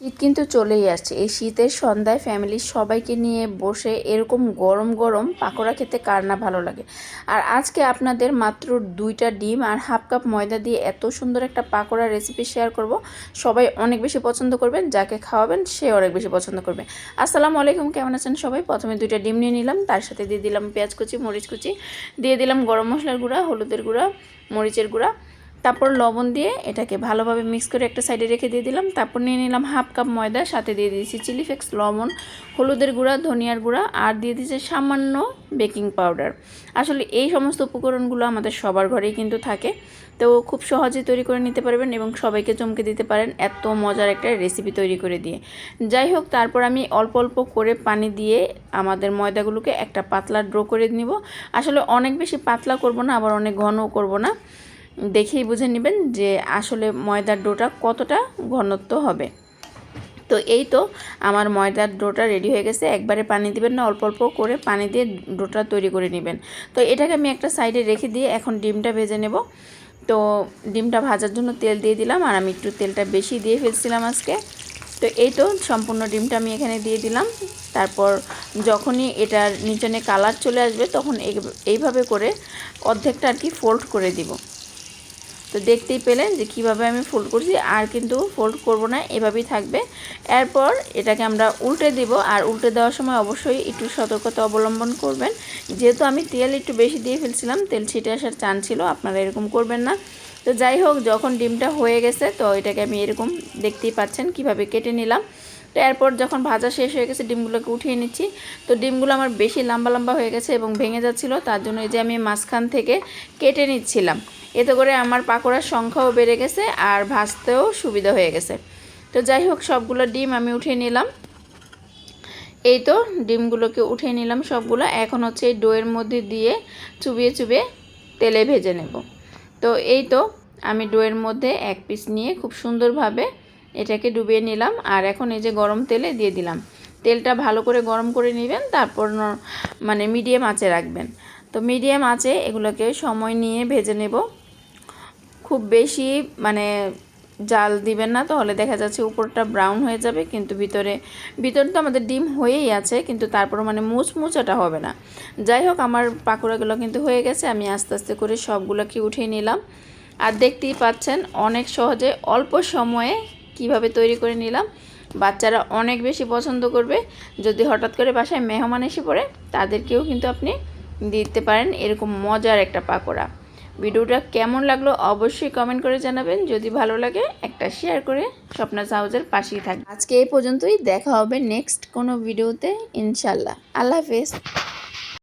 শীত কিন্তু চলেই আসছে। এই শীতের সন্ধ্যায় ফ্যামিলির সবাইকে নিয়ে বসে এরকম গরম গরম পাকোড়া খেতে কার না ভালো লাগে। আর আজকে আপনাদের মাত্র দুইটা ডিম আর হাফ কাপ ময়দা দিয়ে এত সুন্দর একটা পাকোড়া রেসিপি শেয়ার করব। সবাই অনেক বেশি পছন্দ করবেন, যাকে খাওয়াবেন সে অনেক বেশি পছন্দ করবে। আসসালামু আলাইকুম, কেমন আছেন সবাই? প্রথমে দুইটা ডিম নিয়ে নিলাম, তার সাথে দিয়ে দিলাম পেঁয়াজ কুচি, মরিচ কুচি, দিয়ে দিলাম গরম মশলার গুঁড়া, হলুদের গুঁড়া, মরিচের গুঁড়া তারপর লবণ দিয়ে এটাকে ভালোভাবে মিক্স করে একটা সাইডে রেখে দিয়ে দিলাম। তারপর নিয়ে নিলাম হাফ কাপ ময়দা, সাথে দিয়ে দিয়েছি চিলি ফ্লেক্স লবণ, হলুদের গুঁড়া, ধনিয়ার গুঁড়া, আর দিয়ে দিয়েছে সামান্য বেকিং পাউডার আসলে এই সমস্ত উপকরণগুলো আমাদের সবার ঘরেই কিন্তু থাকে। তো খুব সহজে তৈরি করে নিতে পারবেন এবং সবাইকে চমকে দিতে পারেন এত মজার একটা রেসিপি তৈরি করে দিয়ে। যাই হোক, তারপর আমি অল্প অল্প করে পানি দিয়ে আমাদের ময়দাগুলোকে একটা পাতলা ড্রো করে নিব। আসলে অনেক বেশি পাতলা করব না, আবার অনেক ঘনও করব না। দেখেই বুঝে নেবেন যে আসলে ময়দার ডোটা কতটা ঘনত্ব হবে। তো এই তো আমার ময়দার ডোটা রেডি হয়ে গেছে। একবারে পানি দিবেন না, অল্প অল্প করে পানি দিয়ে ডোটা তৈরি করে নেবেন। তো এটাকে আমি একটা সাইডে রেখে দিয়ে এখন ডিমটা ভেজে নেব। তো ডিমটা ভাজার জন্য তেল দিয়ে দিলাম আর আমি একটু তেলটা বেশি দিয়ে ফেলছিলাম আজকে। তো এই তো সম্পূর্ণ ডিমটা আমি এখানে দিয়ে দিলাম। তারপর যখনই এটার নিচনে কালার চলে আসবে তখন এইভাবে করে অর্ধেকটা আর কি ফোল্ড করে দিব। তো দেখতেই পেলেন যে কীভাবে আমি ফোল্ড করছি, আর কিন্তু ফোল্ড করব না, এভাবেই থাকবে। এরপর এটাকে আমরা উল্টে দিব, আর উল্টে দেওয়ার সময় অবশ্যই একটু সতর্কতা অবলম্বন করবেন। যেহেতু আমি তেল একটু বেশি দিয়ে ফেলছিলাম, তেল ছিটে আসার চান ছিল, আপনারা এরকম করবেন না। তো যাই হোক, যখন ডিমটা হয়ে গেছে, তো এটাকে আমি এরকম দেখতেই পাচ্ছেন, কীভাবে কেটে নিলাম। তো এরপর যখন ভাজা শেষ হয়ে গেছে, ডিমগুলোকে উঠিয়ে নিচ্ছি। তো ডিমগুলো আমার বেশি লম্বা লম্বা হয়ে গেছে এবং ভেঙে যাচ্ছিল, তার জন্য এই যে আমি মাঝখান থেকে কেটে নিচ্ছিলাম। এতে করে আমার পাকোড়ার সংখ্যাও বেড়ে গেছে আর ভাজতেও সুবিধা হয়ে গেছে। তো যাই হোক, সবগুলো ডিম আমি উঠিয়ে নিলাম। এই তো ডিমগুলোকে উঠিয়ে নিলাম সবগুলো। এখন হচ্ছে এই ডোয়ের মধ্যে দিয়ে চুবিয়ে চুবিয়ে তেলে ভেজে নেব। তো এই তো আমি ডোয়ের মধ্যে এক পিস নিয়ে খুব সুন্দরভাবে এটাকে ডুবিয়ে নিলাম আর এখন এই যে গরম তেলে দিয়ে দিলাম। তেলটা ভালো করে গরম করে নেবেন, তারপর মানে মিডিয়াম আঁচে রাখবেন। তো মিডিয়াম আঁচে এগুলোকে সময় নিয়ে ভেজে নেব। খুব বেশি মানে জাল দিবেন না, তাহলে দেখা যাচ্ছে উপরটা ব্রাউন হয়ে যাবে, কিন্তু ভিতরে ভিতরে তো আমাদের ডিম হয়েই আছে, কিন্তু তারপর মানে মুচমুচাটা হবে না। যাই হোক, আমার পাকোড়াগুলো কিন্তু হয়ে গেছে, আমি আস্তে আস্তে করে সবগুলোকে উঠিয়ে নিলাম। আর দেখতেই পাচ্ছেন, অনেক সহজে অল্প সময়ে কীভাবে তৈরি করে নিলাম, বাচ্চারা অনেক বেশি পছন্দ করবে। যদি হঠাৎ করে বাসায় মেহমান এসে পড়ে, তাদেরকেও কিন্তু আপনি দিতে পারেন এরকম মজার একটা পাকোড়া। ভিডিওটা কেমন লাগল অবশ্যই কমেন্ট করে জানাবেন। যদি ভালো লাগে, একটা শেয়ার করে স্বপ্নাস হাউজের পাশেই থাকবে আজকে এই পর্যন্তই, দেখা হবে নেক্সট কোনো ভিডিওতে ইনশাল্লাহ আল্লাহ হাফেজ।